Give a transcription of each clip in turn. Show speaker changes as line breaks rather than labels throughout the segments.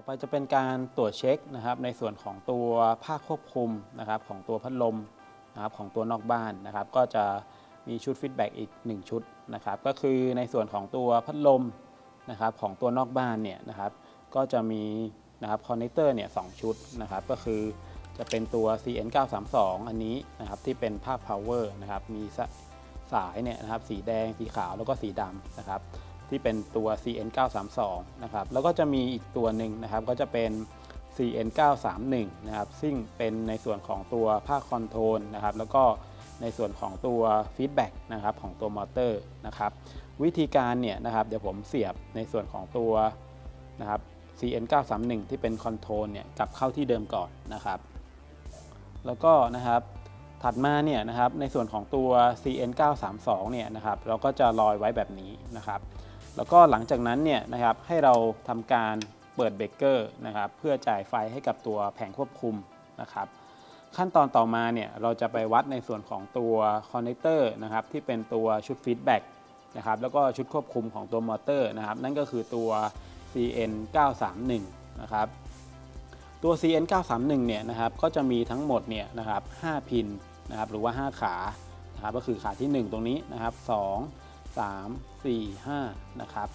ต่อไปจะเป็นการตรวจเช็คนะครับ ในส่วนของตัวภาคควบคุมนะครับของตัวพัดลมนะครับของตัวนอกบ้านนะครับ ก็จะมีชุดฟีดแบ็กอีก 1 ชุดนะครับ ก็คือในส่วนของตัวพัดลมนะครับของตัวนอกบ้านเนี่ยนะครับ ก็จะมีนะครับคอนเนคเตอร์เนี่ยสองชุดนะครับ ก็คือจะเป็นตัว CN 932 อันนี้นะครับที่เป็นภาค power นะครับมีสายเนี่ยนะครับสีแดงสีขาวแล้วก็สีดำนะครับ ที่เป็นตัว CN 932นะครับแล้วก็จะมีอีกตัวหนึ่งนะครับก็จะเป็น CN 931นะครับซึ่งเป็นในส่วนของตัวภาคคอนโทรลนะครับแล้วก็ในส่วนของตัวฟีดแบ็กนะครับของตัวมอเตอร์นะครับวิธีการเนี่ยนะครับเดี๋ยวผมเสียบในส่วนของตัวนะครับ CN 931ที่เป็นคอนโทรลเนี่ยกลับเข้าที่เดิมก่อนนะครับแล้วก็นะครับถัดมาเนี่ยนะครับในส่วนของตัว CN 932เนี่ยนะครับเราก็จะลอยไว้แบบนี้นะครับ แล้วก็หลังจากนั้นเนี่ยนะครับให้เราทำการเปิดเบรกเกอร์นะครับเพื่อจ่ายไฟให้กับตัวแผงควบคุมนะครับขั้นตอนต่อมาเนี่ยเราจะไปวัดในส่วนของตัวคอนเนคเตอร์นะครับที่เป็นตัวชุดฟีดแบ็กนะครับแล้วก็ชุดควบคุมของตัวมอเตอร์นะครับนั่นก็คือตัว CN 931นะครับตัว CN 931เนี่ยนะครับก็จะมีทั้งหมดเนี่ยนะครับ5พินนะครับหรือว่า 5 ขานะครับก็คือขาที่ 1 ตรงนี้นะครับ2 3 4 5นะครับ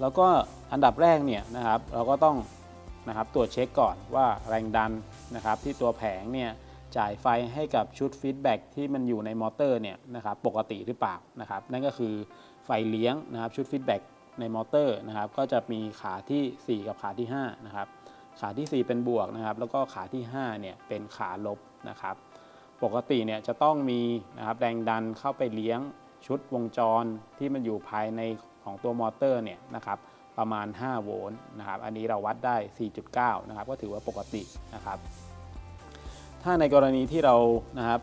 แล้วก็อันดับแรกเนี่ยนะครับเราก็ต้องนะครับตรวจเช็คก่อนว่าแรงดันนะครับที่ตัวแผงเนี่ยจ่ายไฟให้กับชุดฟีดแบ็กที่มันอยู่ในมอเตอร์เนี่ยนะครับปกติหรือเปล่านะครับนั่นก็คือไฟเลี้ยงนะครับชุดฟีดแบ็กในมอเตอร์นะครับก็จะมีขาทีสี่4 กับขาที่5นะครับขาที่ 4 เป็นบวกนะครับแล้วก็ขาที่5เนี่ยเป็นขาลบนะครับปกติเนี่ยจะต้องมีนะครับแรงดันเข้าไปเลี้ยง ชุดวงจรที่มันอยู่ภายในของตัวมอเตอร์เนี่ยนะครับประมาณ 5 โวลต์นะครับอันนี้เราวัดได้ 4.9 นะครับก็ถือว่าปกตินะครับ ถ้าในกรณีที่เรานะครับ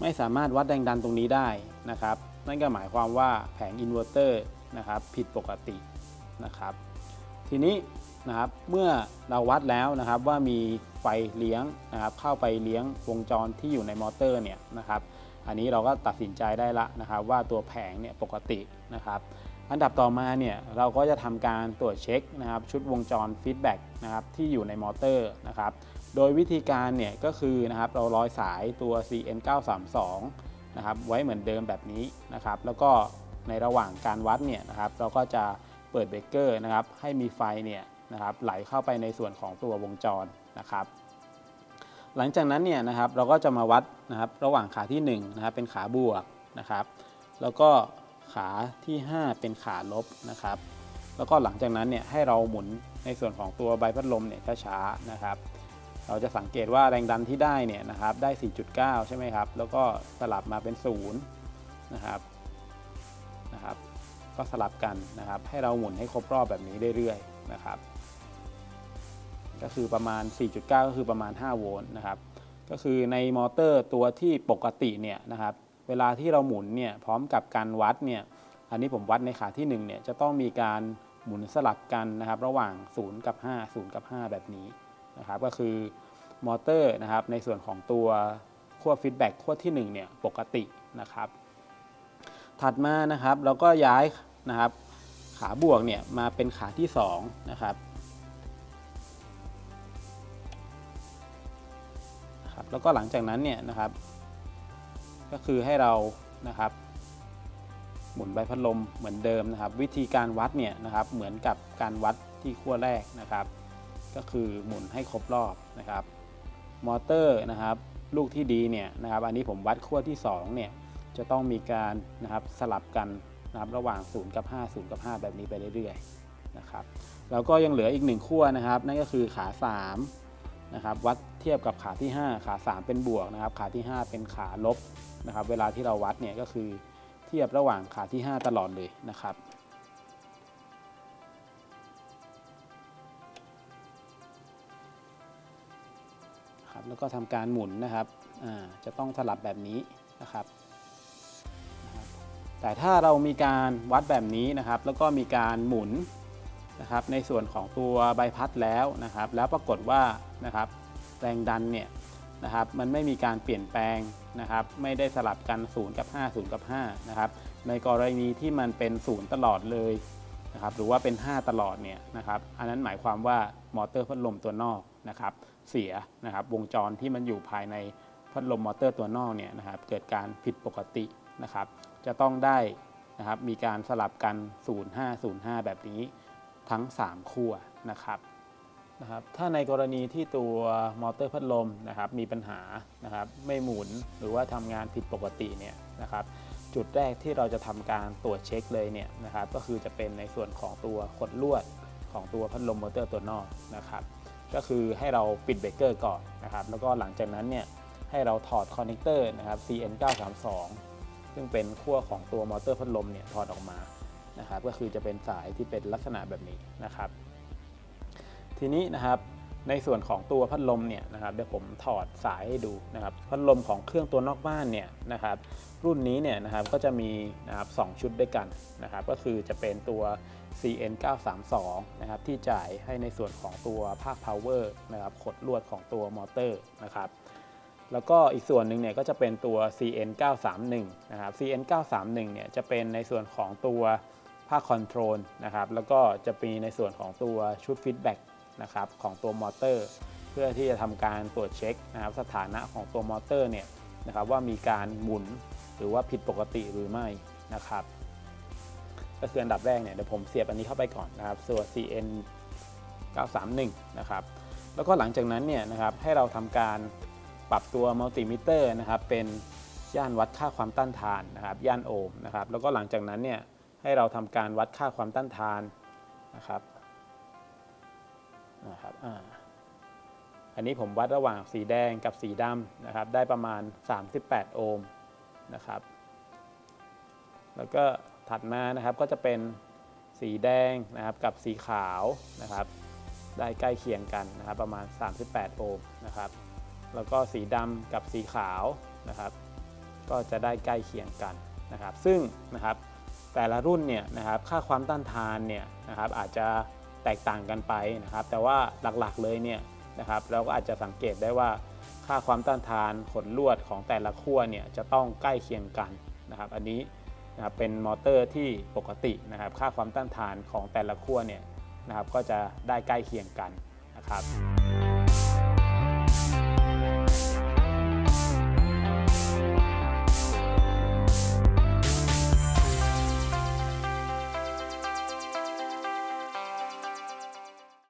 ไม่สามารถวัดแรงดันตรงนี้ได้นะครับ นั่นก็หมายความว่าแผงอินเวอร์เตอร์นะครับผิดปกตินะครับ ทีนี้นะครับเมื่อเราวัดแล้วนะครับว่ามีไฟเลี้ยงนะครับเข้าไปเลี้ยงวงจรที่อยู่ในมอเตอร์เนี่ยนะครับ อันนี้เราก็ตัดสินใจได้ละนะครับว่าตัวแผงเนี่ยปกตินะครับอันดับต่อมาเนี่ยเราก็จะทำการตรวจเช็คนะครับชุดวงจรฟีดแบ็กนะครับที่อยู่ในมอเตอร์นะครับโดยวิธีการเนี่ยก็คือนะครับเราร้อยสายตัว CN 932 นะครับไว้เหมือนเดิมแบบนี้นะครับแล้วก็ในระหว่างการวัดเนี่ยนะครับเราก็จะเปิดเบรกเกอร์นะครับให้มีไฟเนี่ยนะครับไหลเข้าไปในส่วนของตัววงจรนะครับ หลังจากนั้นเนี่ยนะครับเราก็จะมาวัดนะครับระหว่างขาที่1นะครับเป็นขาบวกนะครับ แล้วก็ขาที่ 5 เป็นขาลบนะครับ แล้วก็หลังจากนั้นเนี่ยให้เราหมุนในส่วนของตัวใบพัดลมเนี่ยช้าๆนะครับ เราจะสังเกตว่าแรงดันที่ได้เนี่ยนะครับได้ 4.9 ใช่ไหมครับ แล้วก็สลับมาเป็น0นะครับนะครับ ก็สลับกันนะครับ ให้เราหมุนให้ครบรอบแบบนี้เรื่อยๆนะครับ ก็คือประมาณ 4.9 ก็คือประมาณ 5 โวลต์นะครับ ก็คือในมอเตอร์ตัวที่ปกติเนี่ยนะครับ เวลาที่เราหมุนเนี่ยพร้อมกับการวัดเนี่ยอันนี้ผมวัดในขาที่1เนี่ยจะต้องมีการหมุนสลับกันนะครับ ระหว่าง 0 กับ 5 0 กับ 5 แบบนี้นะครับ ก็คือมอเตอร์นะครับในส่วนของตัวขั้วฟีดแบ็กขั้วที่1เนี่ยปกตินะครับ ถัดมานะครับเราก็ย้ายนะครับขาบวกเนี่ยมาเป็นขาที่2นะครับ นะครับแล้วก็หลังจากนั้นเนี่ยนะครับ ก็คือให้เรานะครับหมุนใบพัดลมเหมือนเดิมนะครับ วิธีการวัดเนี่ยนะครับเหมือนกับการวัดที่ขั้วแรกนะครับ ก็คือหมุนให้ครบรอบนะครับ มอเตอร์นะครับ ลูกที่ดีเนี่ยนะครับ อันนี้ผมวัดขั้วที่2เนี่ยจะต้องมีการนะครับสลับกันนะครับระหว่าง 0 กับ 5 0 กับ 5 แบบนี้ไปเรื่อยๆนะครับแล้วก็ยังเหลืออีกหนึ่งขั้วนะครับ นั่นก็คือขา3นะครับวัด เทียบกับขาที่ 5 ขา 3 เป็นบวกนะครับ ขาที่ 5 เป็นขาลบนะครับ เวลาที่เราวัดเนี่ยก็คือเทียบระหว่างขาที่ 5 ตลอดเลยนะครับครับ แล้วก็ทำการหมุนนะครับอ่าจะต้องสลับแบบนี้นะครับ แต่ถ้าเรามีการวัดแบบนี้นะครับ แล้วก็มีการหมุนนะครับในส่วนของตัวใบพัดแล้วนะครับ แล้วปรากฏว่านะครับ แรงดันเนี่ยนะครับมันไม่มีการเปลี่ยนแปลงนะครับ ไม่ได้สลับกัน 0 กับ 5 0 กับ 5 นะครับ ในกรณีที่มันเป็น 0 ตลอดเลยนะครับ หรือว่าเป็น 5 ตลอดเนี่ยนะครับ อันนั้นหมายความว่ามอเตอร์พัดลมตัวนอกนะครับ เสียนะครับ วงจรที่มันอยู่ภายในพัดลมมอเตอร์ตัวนอกเนี่ยนะครับ เกิดการผิดปกตินะครับ จะต้องได้นะครับ มีการสลับกัน 0505 แบบนี้ทั้ง 3 ขั้วนะครับ นะครับถ้าในกรณีที่ตัวมอเตอร์พัดลมนะครับมีปัญหานะครับไม่หมุนหรือว่าทำงานผิดปกติเนี่ยนะครับจุดแรกที่เราจะทำการตรวจเช็คเลยเนี่ยนะครับก็คือจะเป็นในส่วนของตัวขดลวดของตัวพัดลมมอเตอร์ตัวนอกนะครับก็คือให้เราปิดเบรกเกอร์ก่อนนะครับแล้วก็หลังจากนั้นเนี่ยให้เราถอดคอนเนคเตอร์นะครับ CN 932 ซึ่งเป็นขั้วของตัวมอเตอร์พัดลมเนี่ยถอดออกมานะครับก็คือจะเป็นสายที่เป็นลักษณะแบบนี้นะครับ ทีนี้นะครับในส่วนของตัวพัดลมเนี่ยนะครับเดี๋ยวผมถอดสายให้ดูนะครับพัดลมของเครื่องตัวนอกบ้านเนี่ยนะครับรุ่นนี้เนี่ยนะครับก็จะมีนะครับสองชุดด้วยกันนะครับก็คือจะเป็นตัว CN 932นะครับที่จ่ายให้ในส่วนของตัวภาค power นะครับขดลวดของตัวมอเตอร์นะครับแล้วก็อีกส่วนหนึ่งเนี่ยก็จะเป็นตัว CN 931นะครับ CN 931เนี่ยจะเป็นในส่วนของตัวภาคคอนโทรลนะครับแล้วก็จะมีในส่วนของตัวชุดฟีดแบ็ก นะครับของตัวมอเตอร์ เพื่อที่จะทำการตรวจเช็คนะครับสถานะของตัวมอเตอร์เนี่ยนะครับว่ามีการหมุนหรือว่าผิดปกติหรือไม่นะครับ ก็คืออันดับแรกเนี่ยเดี๋ยวผมเสียบอันนี้เข้าไปก่อนนะครับส่วน CN 931นะครับแล้วก็หลังจากนั้นเนี่ยนะครับให้เราทำการปรับตัวมัลติมิเตอร์นะครับเป็นย่านวัดค่าความต้านทานนะครับย่านโอห์มนะครับแล้วก็หลังจากนั้นเนี่ยให้เราทำการวัดค่าความต้านทานนะครับ นะครับอันนี้ผมวัดระหว่างสีแดงกับสีดำนะครับ ได้ประมาณ 38 โอห์มนะครับ แล้วก็ถัดมานะครับก็จะเป็นสีแดงนะครับกับสีขาวนะครับ ได้ใกล้เคียงกันนะครับ ประมาณ 38 โอห์มนะครับ แล้วก็สีดำกับสีขาวนะครับ ก็จะได้ใกล้เคียงกันนะครับ ซึ่งนะครับแต่ละรุ่นเนี่ยนะครับค่าความต้านทานเนี่ยนะครับอาจจะ แตกต่างกันไปนะครับ แต่ว่าหลักๆเลยเนี่ยนะครับเราก็อาจจะสังเกตได้ว่าค่าความต้านทานขนลวดของแต่ละขั้วเนี่ยจะต้องใกล้เคียงกันนะครับ อันนี้นะครับเป็นมอเตอร์ที่ปกตินะครับ ค่าความต้านทานของแต่ละขั้วเนี่ยนะครับก็จะได้ใกล้เคียงกันนะครับ